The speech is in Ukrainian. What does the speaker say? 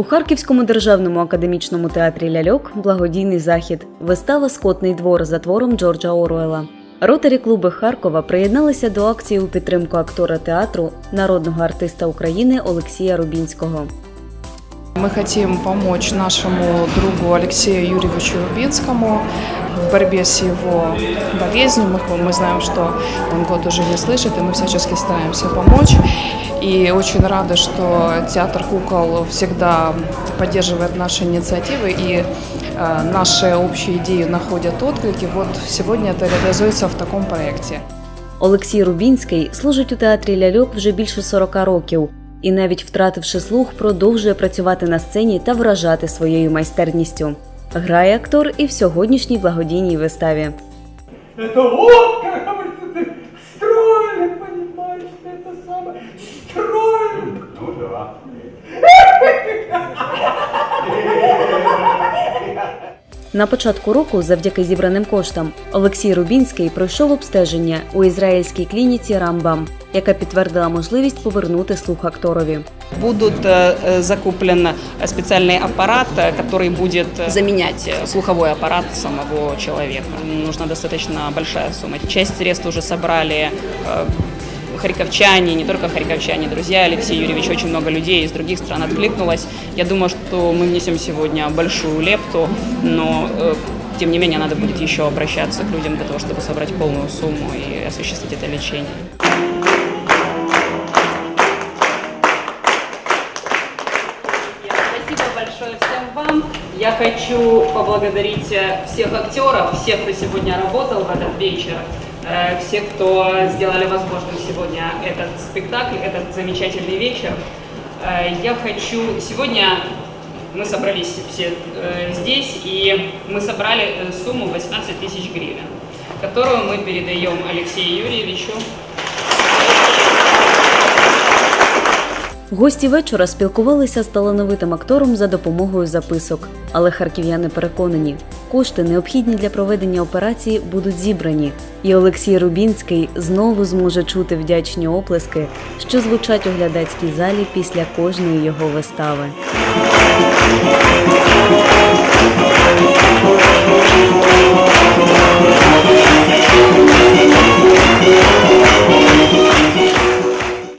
У Харківському державному академічному театрі Ляльок благодійний захід. Вистава Скотний двор за твором Джорджа Оруела. Ротарі клуби Харкова приєдналися до акції у підтримку актора театру, народного артиста України Олексія Рубінського. Мы хотим помочь нашему другу Алексею Юрьевичу Рубинскому в борьбе с его болезнью. Мы, мы знаем, что он год уже не слышит, и мы всячески стараемся помочь. И очень рада, что театр кукол всегда поддерживает наши инициативы, и э, наши общие идеи находят отклики. Вот сегодня это реализуется в таком проекте. Олексій Рубінський служить у театрі Ляльок вже більше 40 років і, навіть втративши слух, продовжує працювати на сцені та вражати своєю майстерністю. Грає актор і в сьогоднішній благодійній виставі. Это вот, На початку року, завдяки зібраним коштам, Олексій Рубінський пройшов обстеження у ізраїльській клініці Рамбам, яка підтвердила можливість повернути слух акторові. Будут э, э, закуплен специальный аппарат, э, который будет заменять э, слуховой аппарат самого человека. Нужна достаточно большая сумма. Часть средств уже собрали э, харьковчане, не только харьковчане, друзья Алексей Юрьевич, очень много людей из других стран откликнулось. Я думаю, что мы внесем сегодня большую лепту, но э, тем не менее надо будет еще обращаться к людям для того, чтобы собрать полную сумму и осуществить это лечение. Я хочу поблагодарить всех актеров, всех, кто сегодня работал в этот вечер, э, всех, кто сделали возможным сегодня этот спектакль, этот замечательный вечер. Э, Я хочу... Сегодня мы собрались все э, здесь, и мы собрали э, сумму 18 тысяч гривен, которую мы передаем Алексею Юрьевичу. Гості вечора спілкувалися з талановитим актором за допомогою записок. Але харків'яни переконані, кошти, необхідні для проведення операції, будуть зібрані. І Олексій Рубінський знову зможе чути вдячні оплески, що звучать у глядацькій залі після кожної його вистави.